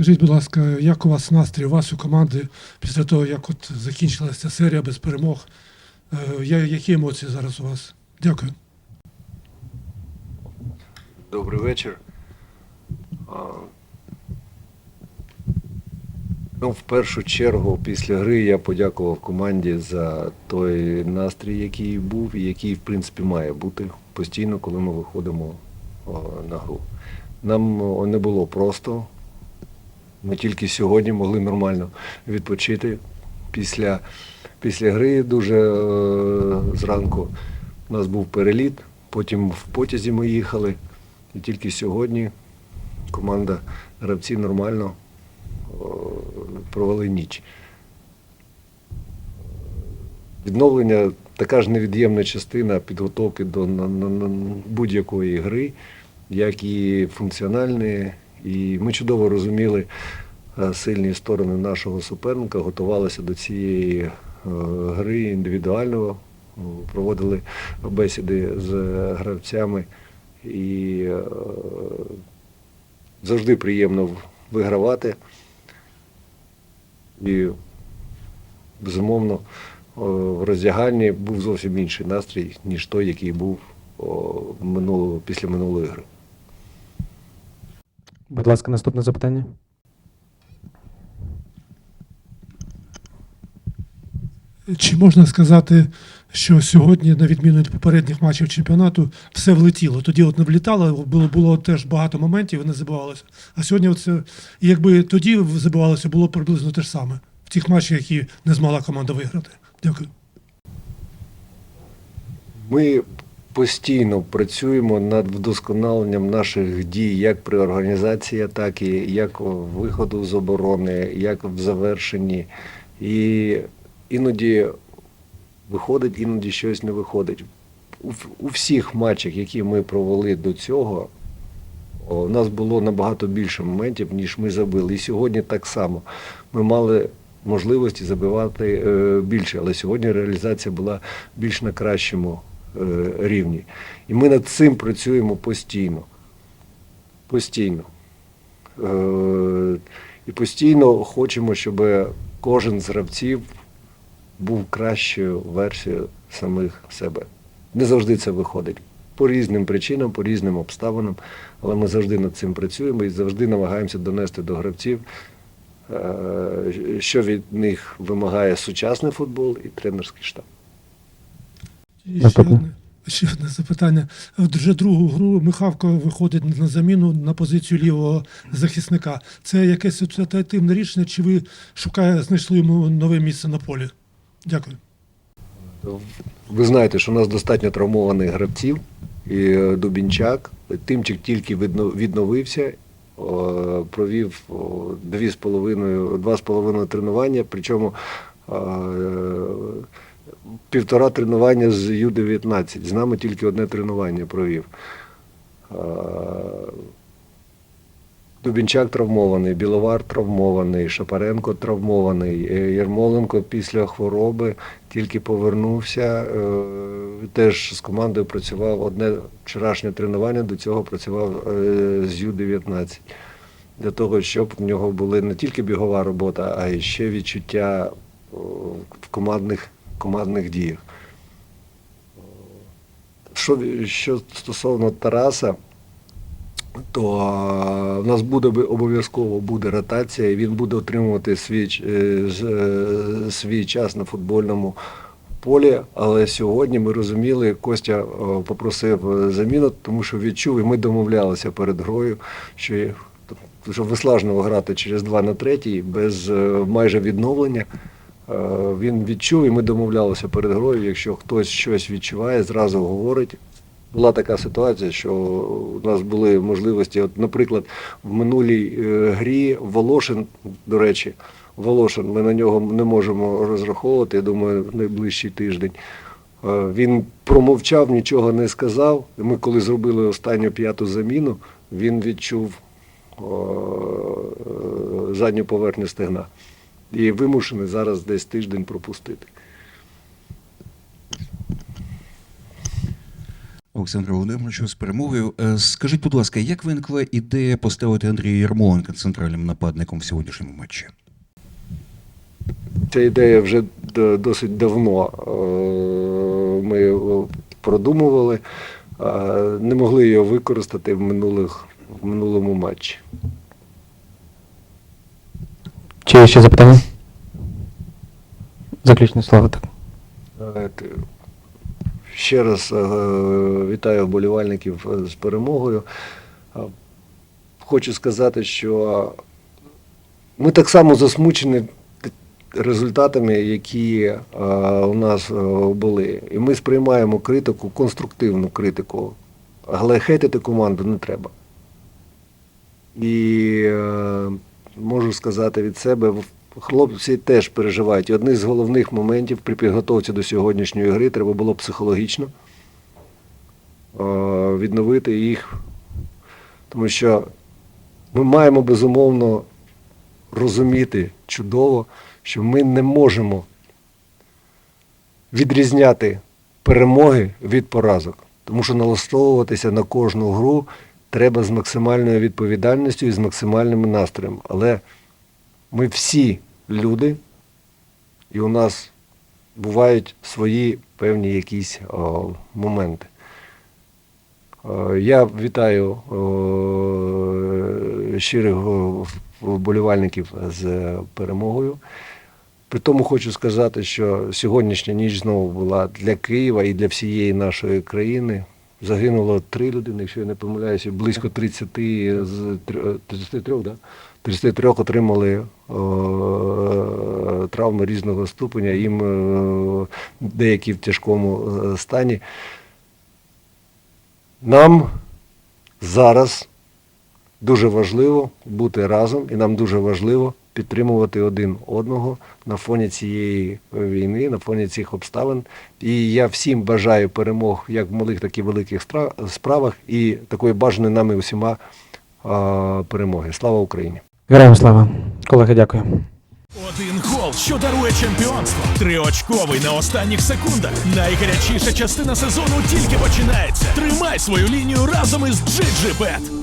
Скажіть, будь ласка, як у вас настрій, у вас у команди після того, як от закінчилася ця серія без перемог? Е, Які емоції зараз у вас? Дякую. Добрий вечір. Ну, в першу чергу, після гри я подякував команді за той настрій, який був і який, в принципі, має бути постійно, коли ми виходимо на гру. Нам не було просто. Ми тільки сьогодні могли нормально відпочити після, після гри дуже е, зранку. У нас був переліт, потім в потязі ми їхали. І тільки сьогодні команда гравці нормально о, провели ніч. Відновлення така ж невід'ємна частина підготовки до будь-якої гри, як і функціональної. І ми чудово розуміли е, сильні сторони нашого суперника, готувалися до цієї е, гри індивідуально, проводили бесіди з гравцями. І е, завжди приємно вигравати. І, безумовно, в роздягальні був зовсім інший настрій, ніж той, який був минулого, після минулої гри. Будь ласка, наступне запитання. Чи можна сказати, що сьогодні, на відміну від попередніх матчів чемпіонату, все влетіло? Тоді от не влітало, було, було теж багато моментів і не забивалося. А сьогодні, оце, якби тоді забивалося, було приблизно те ж саме в тих матчах, які не змогла команда виграти. Дякую. Ми постійно працюємо над вдосконаленням наших дій як при організації атаки, як виходу з оборони, як в завершенні. І іноді виходить, іноді щось не виходить. У, всіх матчах, які ми провели до цього, у нас було набагато більше моментів, ніж ми забили. І сьогодні так само. Ми мали можливості забивати е, більше, але сьогодні реалізація була більш на кращому рівні. І ми над цим працюємо постійно. Постійно. Е, і постійно хочемо, щоб кожен з гравців був кращою версією самих себе. Не завжди це виходить. По різним причинам, по різним обставинам, але ми завжди над цим працюємо і завжди намагаємося донести до гравців, е, що від них вимагає сучасний футбол і тренерський штаб. Ще одне, ще одне запитання. Вже другу гру Михавко виходить на заміну на позицію лівого захисника. Це якесь ситуативне рішення, чи ви шукає, знайшли йому нове місце на полі? Дякую. Ви знаєте, що у нас достатньо травмованих гравців. І е, Дубінчак, Тимчик тільки відновився, провів о, дві з половиною, два з половиною тренування, причому е, півтора тренування з Ю-19. З нами тільки одне тренування провів. Дубінчак травмований, Біловар травмований, Шапаренко травмований, е, Ярмоленко після хвороби тільки повернувся. е, Теж з командою працював одне вчорашнє тренування, до цього працював е, з Ю-19. Для того, щоб в нього були не тільки бігова робота, а й ще відчуття в командних, командних діях. Що, що стосовно Тараса, то в нас буде обов'язково буде ротація, і він буде отримувати свій, е, е, свій час на футбольному полі. Але сьогодні ми розуміли, Костя попросив е, заміну, тому що відчув, і ми домовлялися перед грою, що, є- що виснажливо грати через 2 на 3 без е, майже відновлення. Е, Він відчув, і ми домовлялися перед грою. Якщо хтось щось відчуває, зразу говорить. Була така ситуація, що у нас були можливості. От, наприклад, в минулій е, грі Волошин, до речі, Волошин, ми на нього не можемо розраховувати, я думаю, в найближчий тиждень. Е, Він промовчав, нічого не сказав. Ми, коли зробили останню п'яту заміну, він відчув задню поверхню стегна. І вимушений зараз десь тиждень пропустити. Олександру Володимировичу з перемогою. Е, Скажіть, будь ласка, як виникла ідея поставити Андрія Ярмоленка центральним нападником в сьогоднішньому матчі? Ця ідея вже досить давно е, ми е, продумували, не могли її використати в, минулих, в минулому матчі. Чи є ще запитання? Заключне слово так. Ще раз е, вітаю вболівальників е, з перемогою. Е, Хочу сказати, що ми так само засмучені результатами, які у нас були. І ми сприймаємо критику, конструктивну критику, але хейтити команду не треба. І можу сказати від себе, хлопці теж переживають. І одне з головних моментів при підготовці до сьогоднішньої гри треба було психологічно відновити їх. Тому що ми маємо безумовно розуміти чудово, що ми не можемо відрізняти перемоги від поразок. Тому що налаштовуватися на кожну гру треба з максимальною відповідальністю і з максимальним настроєм. Але ми всі люди, і у нас бувають свої певні якісь о, моменти. Я вітаю щирих вболівальників з перемогою. При тому хочу сказати, що сьогоднішня ніч знову була для Києва і для всієї нашої країни. Загинуло три людини, якщо я не помиляюся, близько 30 з 33, да? 33 отримали е, травми різного ступеня, їм е, деякі в тяжкому е, стані. Нам зараз дуже важливо бути разом, і нам дуже важливо підтримувати один одного на фоні цієї війни, на фоні цих обставин. І я всім бажаю перемог як в малих, так і в великих справах, і такої бажаної нами усіма а, перемоги. Слава Україні! Героям слава. Колеги, дякую. Один гол, що дарує чемпіонство. Триочковий на останніх секундах. Найгарячіша частина сезону тільки починається. Тримай свою лінію разом із GGBet.